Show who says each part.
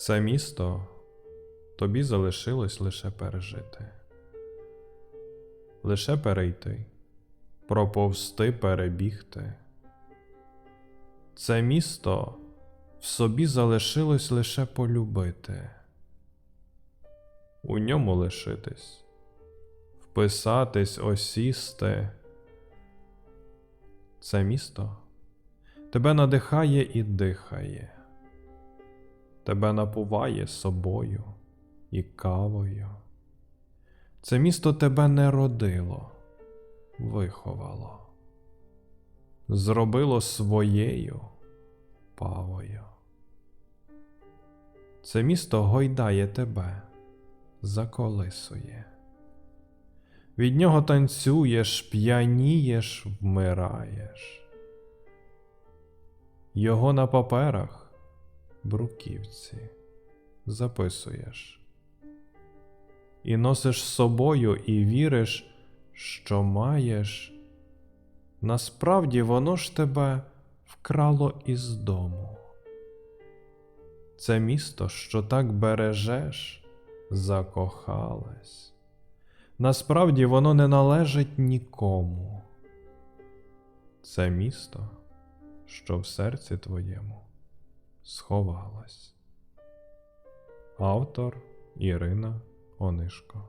Speaker 1: Це місто тобі залишилось лише пережити, лише перейти, проповсти, перебігти. Це місто в собі залишилось лише полюбити, у ньому лишитись, вписатись, осісти. Це місто тебе надихає і дихає, тебе напуває собою і кавою. Це місто тебе не родило, виховало, зробило своєю павою. Це місто гойдає тебе, заколисує. Від нього танцюєш, п'янієш, вмираєш. Його на паперах, бруківці, записуєш. І носиш з собою і віриш, що маєш. Насправді воно ж тебе вкрало із дому. Це місто, що так бережеш, закохалась. Насправді воно не належить нікому. Це місто, що в серці твоєму сховалось. Автор Ірина Онишко